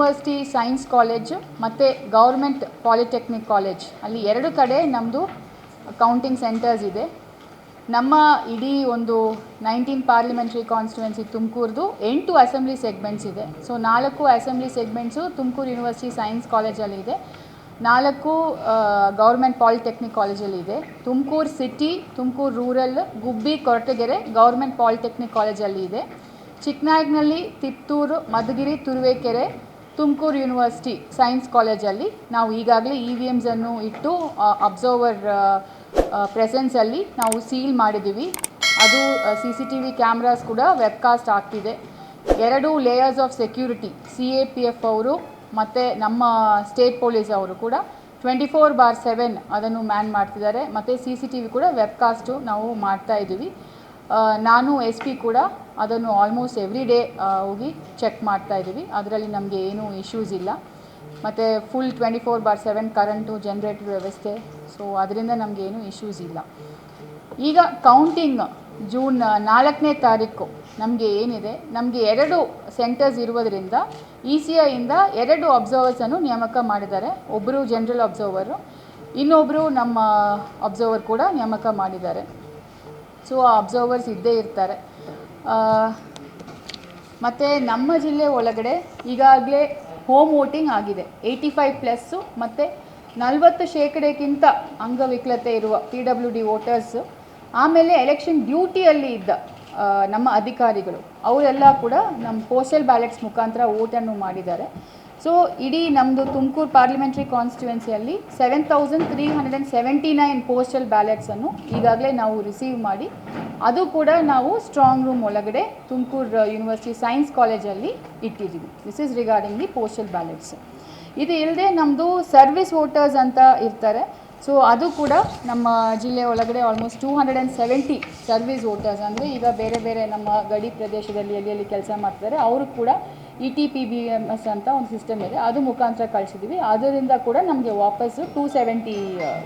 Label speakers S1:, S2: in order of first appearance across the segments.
S1: University science college ಮತ್ತು government polytechnic college ಅಲ್ಲಿ ಎರಡು ಕಡೆ ನಮ್ಮದು ಕೌಂಟಿಂಗ್ ಸೆಂಟರ್ಸ್ ಇದೆ. ನಮ್ಮ ಇಡೀ ಒಂದು ನೈನ್ಟೀನ್ ಪಾರ್ಲಿಮೆಂಟ್ರಿ ಕಾನ್ಸ್ಟಿಟ್ಯುವೆನ್ಸಿ ತುಮಕೂರ್ದು ಎಂಟು ಅಸೆಂಬ್ಲಿ ಸೆಗ್ಮೆಂಟ್ಸ್ ಇದೆ. ಸೊ ನಾಲ್ಕು assembly segments Tumakuru university science ಕಾಲೇಜಲ್ಲಿ ಇದೆ. ನಾಲ್ಕು ಗೌರ್ಮೆಂಟ್ ಪಾಲಿಟೆಕ್ನಿಕ್ ಕಾಲೇಜಲ್ಲಿ ಇದೆ. Tumakuru city Tumakuru rural Gubbi, Koratagere government polytechnic ಕಾಲೇಜಲ್ಲಿ ಇದೆ. ಚಿಕ್ಕನಾಯಕನಹಳ್ಳಿ ತಿತ್ತೂರು ಮಧುಗಿರಿ, ತುರುವೇಕೆರೆ ತುಮಕೂರು ಯೂನಿವರ್ಸಿಟಿ ಸೈನ್ಸ್ ಕಾಲೇಜಲ್ಲಿ ನಾವು ಈಗಾಗಲೇ ಇ ವಿ ಎಮ್ಸನ್ನು ಇಟ್ಟು ಅಬ್ಸರ್ವರ್ ಪ್ರೆಸೆನ್ಸಲ್ಲಿ ನಾವು ಸೀಲ್ ಮಾಡಿದ್ದೀವಿ. ಅದು C C T V cameras ಕೂಡ ವೆಬ್ಕಾಸ್ಟ್ ಆಗ್ತಿದೆ. ಎರಡು layers of security C A P F ಅವರು ಮತ್ತು ನಮ್ಮ ಸ್ಟೇಟ್ ಪೊಲೀಸ್ ಅವರು ಕೂಡ ಟ್ವೆಂಟಿ ಫೋರ್ ಬಾರ್ ಸೆವೆನ್ ಅದನ್ನು ಮ್ಯಾನ್ ಮಾಡ್ತಿದ್ದಾರೆ. ಮತ್ತು ಸಿ ಸಿ ಟಿ ವಿ ಕೂಡ ವೆಬ್ಕಾಸ್ಟು ನಾವು ಮಾಡ್ತಾ ಇದ್ದೀವಿ. ನಾನು ಎಸ್ ಪಿ ಕೂಡ ಅದನ್ನು ಆಲ್ಮೋಸ್ಟ್ ಎವ್ರಿ ಡೇ ಹೋಗಿ ಚೆಕ್ ಮಾಡ್ತಾ ಇದ್ದೀವಿ. ಅದರಲ್ಲಿ ನಮಗೆ ಏನೂ ಇಶ್ಯೂಸ್ ಇಲ್ಲ. ಮತ್ತು full twenty four by seven current generator ವ್ಯವಸ್ಥೆ. ಸೊ ಅದರಿಂದ ನಮಗೆ ಏನೂ ಇಶ್ಯೂಸ್ ಇಲ್ಲ. ಈಗ ಕೌಂಟಿಂಗ್ ಜೂನ್ ನಾಲ್ಕನೇ ತಾರೀಕು ನಮಗೆ ಏನಿದೆ? ನಮಗೆ ಎರಡು ಸೆಂಟರ್ಸ್ ಇರುವುದರಿಂದ ಇ ಸಿ ಐಯಿಂದ ಎರಡು ಅಬ್ಸರ್ವರ್ಸನ್ನು ನೇಮಕ ಮಾಡಿದ್ದಾರೆ. ಒಬ್ಬರು ಜನರಲ್ ಅಬ್ಸರ್ವರು ಇನ್ನೊಬ್ಬರು ನಮ್ಮ ಅಬ್ಸರ್ವರ್ ಕೂಡ ನೇಮಕ ಮಾಡಿದ್ದಾರೆ. ಸೊ ಆ ಅಬ್ಸರ್ವರ್ಸ್ ಇದ್ದೇ ಇರ್ತಾರೆ. ಮತ್ತು ನಮ್ಮ ಜಿಲ್ಲೆ ಒಳಗಡೆ ಈಗಾಗಲೇ ಹೋಮ್ ವೋಟಿಂಗ್ ಆಗಿದೆ. ಏಯ್ಟಿ ಫೈವ್ ಪ್ಲಸ್ಸು ಮತ್ತು ನಲವತ್ತು ಶೇಕಡಕ್ಕಿಂತ ಅಂಗವಿಕಲತೆ ಇರುವ ಪಿ ಡಬ್ಲ್ಯೂ ಡಿ ವೋಟರ್ಸು ಆಮೇಲೆ ಎಲೆಕ್ಷನ್ ಡ್ಯೂಟಿಯಲ್ಲಿ ಇದ್ದ ನಮ್ಮ ಅಧಿಕಾರಿಗಳು. ಅವರೆಲ್ಲ ಕೂಡ ನಮ್ಮ ಪೋಸ್ಟಲ್ ಬ್ಯಾಲೆಟ್ಸ್ ಮುಖಾಂತರ ವೋಟನ್ನು ಮಾಡಿದ್ದಾರೆ. ಸೊ ಇಡೀ ನಮ್ಮದು Tumakuru parliamentary ಕಾನ್ಸ್ಟಿಟ್ಯುವೆನ್ಸಿಯಲ್ಲಿ seven thousand three hundred and seventy nine postal ಬ್ಯಾಲೆಟ್ಸನ್ನು ಈಗಾಗಲೇ ನಾವು ರಿಸೀವ್ ಮಾಡಿ ಅದು ಕೂಡ ನಾವು ಸ್ಟ್ರಾಂಗ್ ರೂಮ್ ಒಳಗಡೆ ತುಮಕೂರು ಯೂನಿವರ್ಸಿಟಿ ಸೈನ್ಸ್ ಕಾಲೇಜಲ್ಲಿ ಇಟ್ಟಿದ್ದೀವಿ. This is regarding the postal ballots ಇದು ಇಲ್ಲದೆ ನಮ್ಮದು ಸರ್ವಿಸ್ ವೋಟರ್ಸ್ ಅಂತ ಇರ್ತಾರೆ. ಸೊ ಅದು ಕೂಡ ನಮ್ಮ ಜಿಲ್ಲೆ ಒಳಗಡೆ almost two hundred and seventy service voters ಅಂದರೆ ಈಗ ಬೇರೆ ಬೇರೆ ನಮ್ಮ ಗಡಿ ಪ್ರದೇಶದಲ್ಲಿ ಎಲ್ಲಿ ಎಲ್ಲಿ ಕೆಲಸ ಮಾಡ್ತಾರೆ, ಅವರು ಕೂಡ E T P B M S ಅಂತ ಒಂದು ಸಿಸ್ಟಮ್ ಇದೆ. ಅದು ಮುಖಾಂತರ ಕಳಿಸಿದ್ದೀವಿ ಅದರಿಂದ ಕೂಡ ನಮಗೆ ವಾಪಸ್ಸು ಟೂ ಸೆವೆಂಟಿ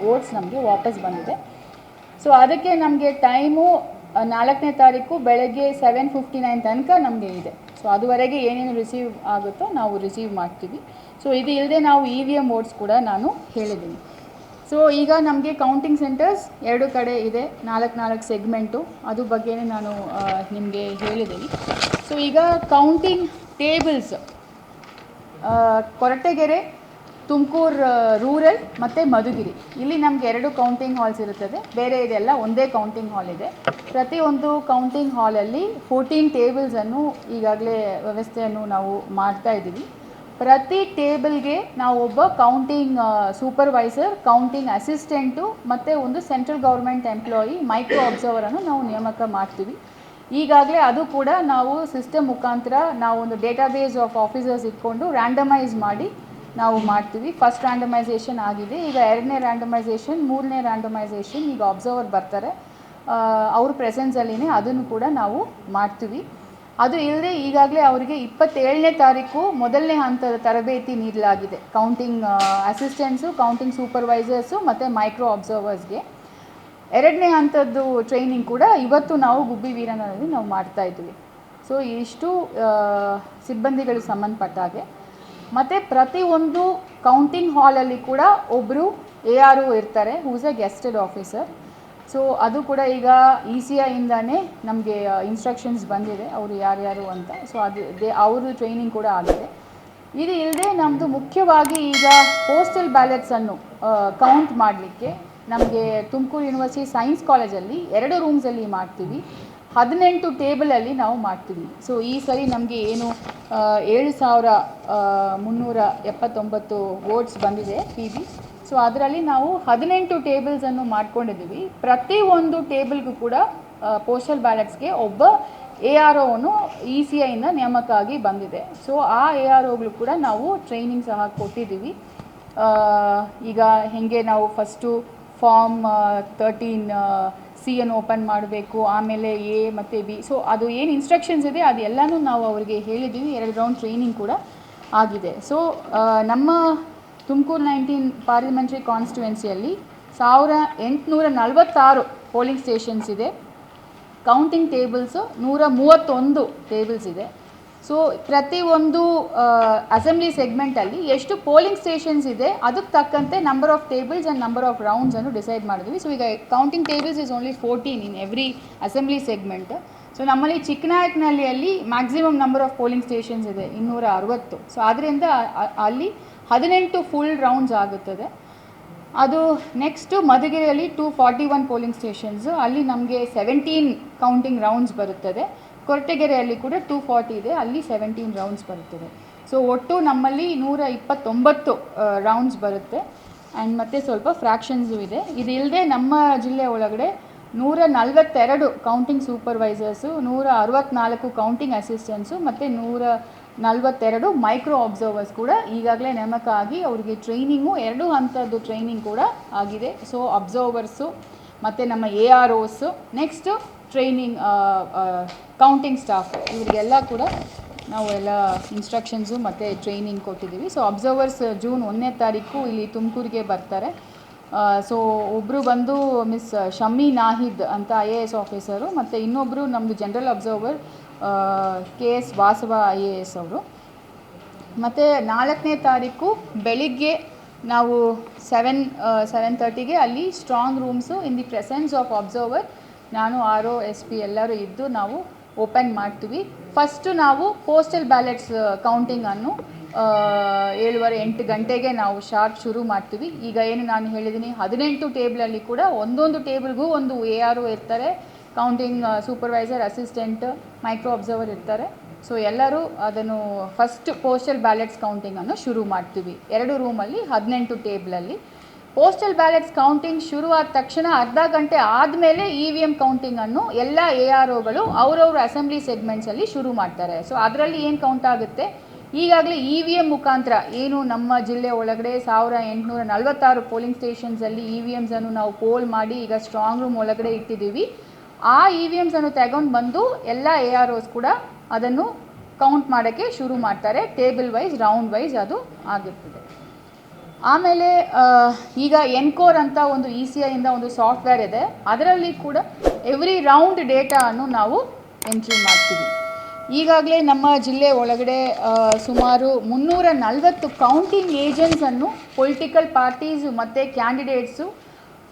S1: ವೋಟ್ಸ್ ನಮಗೆ ವಾಪಸ್ ಬಂದಿದೆ. ಸೊ ಅದಕ್ಕೆ ನಮಗೆ ಟೈಮು ನಾಲ್ಕನೇ ತಾರೀಕು ಬೆಳಗ್ಗೆ ಸೆವೆನ್ ಫಿಫ್ಟಿ ನೈನ್ ತನಕ ನಮಗೆ ಇದೆ. ಸೊ ಅದುವರೆಗೆ ಏನೇನು ರಿಸೀವ್ ಆಗುತ್ತೋ ನಾವು ರಿಸೀವ್ ಮಾಡ್ತೀವಿ. ಸೊ ಇದು ಇಲ್ಲದೆ ನಾವು ಇ ವಿ ಎಂ ವೋಟ್ಸ್ ಕೂಡ ನಾನು ಹೇಳಿದ್ದೀನಿ. ಸೊ ಈಗ ನಮಗೆ ಕೌಂಟಿಂಗ್ ಸೆಂಟರ್ಸ್ ಎರಡು ಕಡೆ ಇದೆ, ನಾಲ್ಕು ನಾಲ್ಕು ಸೆಗ್ಮೆಂಟು ಅದು ಬಗ್ಗೆನೇ ನಾನು ನಿಮಗೆ ಹೇಳಿದ್ದೀನಿ. ಸೊ ಈಗ counting tables Koratagere Tumakuru rural ಮತ್ತು ಮಧುಗಿರಿ. ಇಲ್ಲಿ ನಮಗೆ ಎರಡು ಕೌಂಟಿಂಗ್ ಹಾಲ್ಸ್ ಇರುತ್ತದೆ. ಬೇರೆ ಇದೆಲ್ಲ ಒಂದೇ ಕೌಂಟಿಂಗ್ ಹಾಲ್ ಇದೆ. ಪ್ರತಿಯೊಂದು ಕೌಂಟಿಂಗ್ ಹಾಲಲ್ಲಿ ಫೋರ್ಟೀನ್ ಟೇಬಲ್ಸನ್ನು ಈಗಾಗಲೇ ವ್ಯವಸ್ಥೆಯನ್ನು ನಾವು ಮಾಡ್ತಾ ಇದ್ದೀವಿ. ಪ್ರತಿ ಟೇಬಲ್ಗೆ ನಾವು ಒಬ್ಬ ಕೌಂಟಿಂಗ್ ಸೂಪರ್ವೈಸರ್ ಕೌಂಟಿಂಗ್ ಅಸಿಸ್ಟೆಂಟು ಮತ್ತು ಒಂದು ಸೆಂಟ್ರಲ್ ಗೌರ್ಮೆಂಟ್ ಎಂಪ್ಲಾಯಿ ಮೈಕ್ರೋ ಅಬ್ಸರ್ವರನ್ನು ನಾವು ನೇಮಕ ಮಾಡ್ತೀವಿ. ಈಗಾಗಲೇ ಅದು ಕೂಡ ನಾವು ಸಿಸ್ಟಮ್ ಮುಖಾಂತರ ನಾವು ಒಂದು ಡೇಟಾಬೇಸ್ ಆಫ್ ಆಫೀಸರ್ಸ್ ಇಟ್ಕೊಂಡು ರ್ಯಾಂಡಮೈಸ್ ಮಾಡಿ ನಾವು ಮಾಡ್ತೀವಿ. ಫಸ್ಟ್ ರ್ಯಾಂಡಮೈಸೇಷನ್ ಆಗಿದೆ. ಈಗ ಎರಡನೇ ರ್ಯಾಂಡಮೈಸೇಷನ್ ಮೂರನೇ ರ್ಯಾಂಡಮೈಸೇಷನ್ ಈಗ ಅಬ್ಸರ್ವರ್ ಬರ್ತಾರೆ. ಅವ್ರ ಪ್ರೆಸೆನ್ಸಲ್ಲಿನೇ ಅದನ್ನು ಕೂಡ ನಾವು ಮಾಡ್ತೀವಿ. ಅದು ಇಲ್ಲದೆ ಈಗಾಗಲೇ ಅವರಿಗೆ ಇಪ್ಪತ್ತೇಳನೇ ತಾರೀಕು ಮೊದಲನೇ ಹಂತದ ತರಬೇತಿ ನೀಡಲಾಗಿದೆ. ಕೌಂಟಿಂಗ್ ಅಸಿಸ್ಟೆಂಟ್ಸು ಕೌಂಟಿಂಗ್ ಸೂಪರ್ವೈಸರ್ಸು ಮತ್ತು ಮೈಕ್ರೋ ಅಬ್ಸರ್ವರ್ಸ್ಗೆ ಎರಡನೇ ಹಂತದ್ದು ಟ್ರೈನಿಂಗ್ ಕೂಡ ಇವತ್ತು ನಾವು ಗುಬ್ಬಿ ವೀರನಲ್ಲಿ ನಾವು ಮಾಡ್ತಾ ಇದ್ವಿ. ಸೊ ಇಷ್ಟು ಸಿಬ್ಬಂದಿಗಳು ಸಂಬಂಧಪಟ್ಟ ಹಾಗೆ. ಮತ್ತು ಪ್ರತಿಯೊಂದು ಕೌಂಟಿಂಗ್ ಹಾಲಲ್ಲಿ ಕೂಡ ಒಬ್ಬರು ಎ ಆರ್ ಒ ಇರ್ತಾರೆ who's a gazetted officer so ಅದು ಕೂಡ ಈಗ ಇ ಸಿ ಐಯಿಂದಾನೇ ನಮಗೆ ಇನ್ಸ್ಟ್ರಕ್ಷನ್ಸ್ ಬಂದಿದೆ, ಅವರು ಯಾರ್ಯಾರು ಅಂತ. ಸೊ ಅದು, ದೇ, ಅವ್ರದ್ದು ಟ್ರೈನಿಂಗ್ ಕೂಡ ಆಗಿದೆ. ಇದು ಇಲ್ಲದೆ ನಮ್ಮದು ಮುಖ್ಯವಾಗಿ ಈಗ ಪೋಸ್ಟಲ್ ಬ್ಯಾಲೆಟ್ಸನ್ನು ಕೌಂಟ್ ಮಾಡಲಿಕ್ಕೆ ನಮಗೆ ತುಮಕೂರು ಯೂನಿವರ್ಸಿಟಿ ಸೈನ್ಸ್ ಕಾಲೇಜಲ್ಲಿ ಎರಡು ರೂಮ್ಸಲ್ಲಿ ಮಾಡ್ತೀವಿ. ಹದಿನೆಂಟು ಟೇಬಲಲ್ಲಿ ನಾವು ಮಾಡ್ತೀವಿ. ಸೊ ಈ ಸರಿ ನಮಗೆ ಏನು ಏಳು ಸಾವಿರ ಮುನ್ನೂರ ಎಪ್ಪತ್ತೊಂಬತ್ತು ವೋಟ್ಸ್ ಬಂದಿದೆ ಪಿ ಬಿ ಸೊ ಅದರಲ್ಲಿ ನಾವು ಹದಿನೆಂಟು ಟೇಬಲ್ಸನ್ನು ಮಾಡ್ಕೊಂಡಿದ್ದೀವಿ. ಪ್ರತಿ ಒಂದು ಟೇಬಲ್ಗೂ ಕೂಡ ಪೋಸ್ಟಲ್ ಬ್ಯಾಲೆಟ್ಸ್ಗೆ ಒಬ್ಬ ಎ ಆರ್ ಒನು ಇ ಸಿ ಐನ ನೇಮಕ ಆಗಿ ಬಂದಿದೆ. ಸೊ ಆ ಎ ಆರ್ ಒಗಳು ಕೂಡ ನಾವು ಟ್ರೈನಿಂಗ್ ಸಹ ಕೊಟ್ಟಿದ್ದೀವಿ. ಈಗ ಹೇಗೆ ನಾವು ಫಸ್ಟು ಫಾರ್ಮ್ ತರ್ಟೀನ್ ಸಿ ಅನ್ನು ಓಪನ್ ಮಾಡಬೇಕು, ಆಮೇಲೆ ಎ ಮತ್ತು ಬಿ. ಸೊ ಅದು ಏನು ಇನ್ಸ್ಟ್ರಕ್ಷನ್ಸ್ ಇದೆ ಅದೆಲ್ಲನೂ ನಾವು ಅವರಿಗೆ ಹೇಳಿದ್ದೀವಿ. ಎರಡು ರೌಂಡ್ ಟ್ರೈನಿಂಗ್ ಕೂಡ ಆಗಿದೆ. ಸೊ ನಮ್ಮ ತುಮಕೂರು ನೈನ್ಟೀನ್ ಪಾರ್ಲಿಮೆಂಟ್ರಿ ಕಾನ್ಸ್ಟಿಟ್ಯುವೆನ್ಸಿಯಲ್ಲಿ ಸಾವಿರ ಎಂಟುನೂರ ನಲವತ್ತಾರು ಪೋಲಿಂಗ್ ಸ್ಟೇಷನ್ಸ್ ಇದೆ. ಕೌಂಟಿಂಗ್ ಟೇಬಲ್ಸು ನೂರ ಮೂವತ್ತೊಂದು ಟೇಬಲ್ಸ್ ಇದೆ. ಸೊ ಪ್ರತಿಯೊಂದು ಅಸೆಂಬ್ಲಿ ಸೆಗ್ಮೆಂಟಲ್ಲಿ ಎಷ್ಟು ಪೋಲಿಂಗ್ ಸ್ಟೇಷನ್ಸ್ ಇದೆ, ಅದಕ್ಕೆ ತಕ್ಕಂತೆ number of tables and number of ರೌಂಡ್ಸನ್ನು decide ಮಾಡಿದ್ವಿ. ಸೊ ಈಗ counting tables is only fourteen in every assembly segment so ನಮ್ಮಲ್ಲಿ ಚಿಕ್ಕನಾಯಕನಹಳ್ಳಿಯಲ್ಲಿ maximum number of polling stations ಇದೆ, ಇನ್ನೂರ ಅರವತ್ತು. ಸೊ ಅದರಿಂದ ಅಲ್ಲಿ ಹದಿನೆಂಟು ಫುಲ್ ರೌಂಡ್ಸ್ ಆಗುತ್ತದೆ. ಅದು next ಮಧುಗಿರಿಯಲ್ಲಿ two forty one polling stations ಅಲ್ಲಿ ನಮಗೆ ಸೆವೆಂಟೀನ್ ಕೌಂಟಿಂಗ್ ರೌಂಡ್ಸ್ ಬರುತ್ತದೆ. ಕೊರಟಗೆರೆಯಲ್ಲಿ ಕೂಡ ಟೂ ಫಾರ್ಟಿ ಇದೆ, ಅಲ್ಲಿ ಸೆವೆಂಟೀನ್ ರೌಂಡ್ಸ್ ಬರುತ್ತದೆ. ಸೊ ಒಟ್ಟು ನಮ್ಮಲ್ಲಿ ನೂರ ಇಪ್ಪತ್ತೊಂಬತ್ತು ರೌಂಡ್ಸ್ ಬರುತ್ತೆ. ಆ್ಯಂಡ್ ಮತ್ತು ಸ್ವಲ್ಪ ಫ್ರ್ಯಾಕ್ಷನ್ಸು ಇದೆ. ಇದಿಲ್ಲದೆ ನಮ್ಮ ಜಿಲ್ಲೆ ಒಳಗಡೆ ನೂರ ನಲವತ್ತೆರಡು ಕೌಂಟಿಂಗ್ ಸೂಪರ್ವೈಸರ್ಸು ನೂರ ಅರವತ್ನಾಲ್ಕು ಕೌಂಟಿಂಗ್ ಅಸಿಸ್ಟೆಂಟ್ಸು ಮತ್ತು ನೂರ ನಲವತ್ತೆರಡು ಮೈಕ್ರೋ ಅಬ್ಸರ್ವರ್ಸ್ ಕೂಡ ಈಗಾಗಲೇ ನೇಮಕ ಆಗಿ ಅವರಿಗೆ ಟ್ರೈನಿಂಗು ಎರಡು ಹಂತದ್ದು ಟ್ರೈನಿಂಗ್ ಕೂಡ ಆಗಿದೆ. ಸೊ ಅಬ್ಸರ್ವರ್ಸು ಮತ್ತು ನಮ್ಮ A R O's next training counting staff ಇವರಿಗೆಲ್ಲ ಕೂಡ ನಾವು ಎಲ್ಲ ಇನ್ಸ್ಟ್ರಕ್ಷನ್ಸು ಮತ್ತು ಟ್ರೈನಿಂಗ್ ಕೊಟ್ಟಿದ್ದೀವಿ. ಸೊ ಅಬ್ಸರ್ವರ್ಸ್ ಜೂನ್ ಒಂದನೇ ತಾರೀಕು ಇಲ್ಲಿ ತುಮಕೂರಿಗೆ ಬರ್ತಾರೆ. ಸೊ ಒಬ್ಬರು ಬಂದು ಮಿಸ್ ಶಮ್ಮಿ ನಾಹಿದ್ ಅಂತ ಐ ಎ ಎಸ್ ಆಫೀಸರು ಮತ್ತು ಇನ್ನೊಬ್ಬರು ನಮ್ಮದು general observer K S Vasava I A S ಅವರು. ಮತ್ತು ನಾಲ್ಕನೇ ತಾರೀಕು ಬೆಳಿಗ್ಗೆ ನಾವು ಸೆವೆನ್ ಸೆವೆನ್ ತರ್ಟಿಗೆ ಅಲ್ಲಿ strong rooms in the presence of observer ನಾನು, ಆರ್ ಒ, ಎಸ್ ಪಿ ಎಲ್ಲರೂ ಇದ್ದು ನಾವು ಓಪನ್ ಮಾಡ್ತೀವಿ. ಫಸ್ಟು ನಾವು ಪೋಸ್ಟಲ್ ಬ್ಯಾಲೆಟ್ಸ್ ಕೌಂಟಿಂಗನ್ನು ಏಳುವರೆ ಎಂಟು ಗಂಟೆಗೆ ನಾವು ಶಾರ್ಟ್ ಶುರು ಮಾಡ್ತೀವಿ. ಈಗ ಏನು ನಾನು ಹೇಳಿದ್ದೀನಿ ಹದಿನೆಂಟು ಟೇಬಲಲ್ಲಿ ಕೂಡ ಒಂದೊಂದು ಟೇಬಲ್ಗೂ ಒಂದು ಎ ಆರ್ ಒ ಇರ್ತಾರೆ. Counting supervisor assistant micro observer ಇರ್ತಾರೆ. ಸೊ ಎಲ್ಲರೂ ಅದನ್ನು ಫಸ್ಟ್ ಪೋಸ್ಟಲ್ ಬ್ಯಾಲೆಟ್ಸ್ ಕೌಂಟಿಂಗನ್ನು ಶುರು ಮಾಡ್ತೀವಿ. ಎರಡು ರೂಮಲ್ಲಿ ಹದಿನೆಂಟು ಟೇಬಲಲ್ಲಿ ಪೋಸ್ಟಲ್ ಬ್ಯಾಲೆಟ್ಸ್ ಕೌಂಟಿಂಗ್ ಶುರುವಾದ ತಕ್ಷಣ ಅರ್ಧ ಗಂಟೆ ಆದಮೇಲೆ ಇ ವಿ ಎಂ ಕೌಂಟಿಂಗನ್ನು ಎಲ್ಲ ಎ ಆರ್ ಒಗಳು ಅವರವ್ರ ಅಸೆಂಬ್ಲಿ ಸೆಗ್ಮೆಂಟ್ಸಲ್ಲಿ ಶುರು ಮಾಡ್ತಾರೆ. ಸೊ ಅದರಲ್ಲಿ ಏನು ಕೌಂಟ್ ಆಗುತ್ತೆ? ಈಗಾಗಲೇ ಇ ವಿ ಎಂ ಮುಖಾಂತರ ಏನು ನಮ್ಮ ಜಿಲ್ಲೆ ಒಳಗಡೆ ಸಾವಿರ ಎಂಟುನೂರ ನಲವತ್ತಾರು ಪೋಲಿಂಗ್ ಸ್ಟೇಷನ್ಸಲ್ಲಿ ಇ ವಿ ಎಮ್ಸನ್ನು ನಾವು ಪೋಲ್ ಮಾಡಿ ಈಗ ಸ್ಟ್ರಾಂಗ್ ರೂಮ್ ಒಳಗಡೆ ಇಟ್ಟಿದ್ದೀವಿ. ಆ ಇ ವಿ ಎಮ್ಸನ್ನು ತಗೊಂಡು ಬಂದು ಎಲ್ಲ ಎ ಆರ್ ಓಸ್ ಕೂಡ ಅದನ್ನು ಕೌಂಟ್ ಮಾಡೋಕ್ಕೆ ಶುರು ಮಾಡ್ತಾರೆ. ಟೇಬಲ್ ವೈಸ್ ರೌಂಡ್ ವೈಸ್ ಅದು ಆಗಿರ್ತದೆ. ಆಮೇಲೆ ಈಗ ಎನ್ಕೋರ್ ಅಂತ ಒಂದು ಇ ಸಿ ಐಯಿಂದ ಒಂದು ಸಾಫ್ಟ್ವೇರ್ ಇದೆ. ಅದರಲ್ಲಿ ಕೂಡ ಎವ್ರಿ ರೌಂಡ್ ಡೇಟಾವನ್ನು ನಾವು ಎಂಟ್ರಿ ಮಾಡ್ತೀವಿ. ಈಗಾಗಲೇ ನಮ್ಮ ಜಿಲ್ಲೆ ಒಳಗಡೆ ಸುಮಾರು ಮುನ್ನೂರ ನಲವತ್ತು ಕೌಂಟಿಂಗ್ ಏಜೆಂಟ್ಸನ್ನು ಪೊಲಿಟಿಕಲ್ ಪಾರ್ಟೀಸು ಮತ್ತು ಕ್ಯಾಂಡಿಡೇಟ್ಸು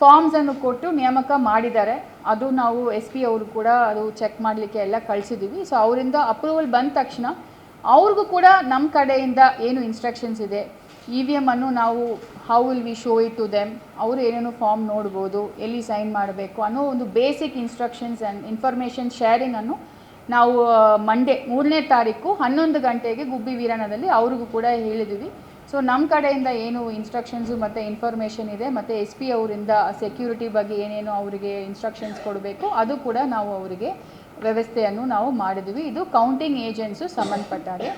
S1: ಫಾರ್ಮ್ಸನ್ನು ಕೊಟ್ಟು ನೇಮಕ ಮಾಡಿದ್ದಾರೆ. ಅದು ನಾವು ಎಸ್ ಪಿ ಅವರು ಕೂಡ ಅದು ಚೆಕ್ ಮಾಡಲಿಕ್ಕೆ ಎಲ್ಲ ಕಳಿಸಿದ್ದೀವಿ ಸೊ ಅವರಿಂದ ಅಪ್ರೂವಲ್ ಬಂದ ತಕ್ಷಣ ಅವ್ರಿಗೂ ಕೂಡ ನಮ್ಮ ಕಡೆಯಿಂದ ಏನು ಇನ್ಸ್ಟ್ರಕ್ಷನ್ಸ್ ಇದೆ? ಇ ವಿ ಎಮ್ಮನ್ನು ನಾವು how will we show it to them ಅವರು ಏನೇನು ಫಾರ್ಮ್ ನೋಡ್ಬೋದು, ಎಲ್ಲಿ ಸೈನ್ ಮಾಡಬೇಕು ಅನ್ನೋ ಒಂದು ಬೇಸಿಕ್ ಇನ್ಸ್ಟ್ರಕ್ಷನ್ಸ್ ಆ್ಯಂಡ್ ಇನ್ಫಾರ್ಮೇಷನ್ ಶೇರಿಂಗನ್ನು ನಾವು ಮಂಡೇ ಮೂರನೇ ತಾರೀಕು ಹನ್ನೊಂದು ಗಂಟೆಗೆ ಗುಬ್ಬಿ ವೀರಣದಲ್ಲಿ ಅವ್ರಿಗೂ ಕೂಡ ಹೇಳಿದ್ವಿ. ಸೊ ನಮ್ಮ ಕಡೆಯಿಂದ ಏನು ಇನ್ಸ್ಟ್ರಕ್ಷನ್ಸು ಮತ್ತು ಇನ್ಫಾರ್ಮೇಷನ್ ಇದೆ, ಮತ್ತು ಎಸ್ ಪಿ ಅವರಿಂದ ಸೆಕ್ಯೂರಿಟಿ ಬಗ್ಗೆ ಏನೇನು ಅವರಿಗೆ ಇನ್ಸ್ಟ್ರಕ್ಷನ್ಸ್ ಕೊಡಬೇಕು, ಅದು ಕೂಡ ನಾವು ಅವರಿಗೆ ವ್ಯವಸ್ಥೆಯನ್ನು ನಾವು ಮಾಡಿದ್ವಿ. ಇದು ಕೌಂಟಿಂಗ್ ಏಜೆಂಟ್ಸು ಸಂಬಂಧಪಟ್ಟಾಗೆ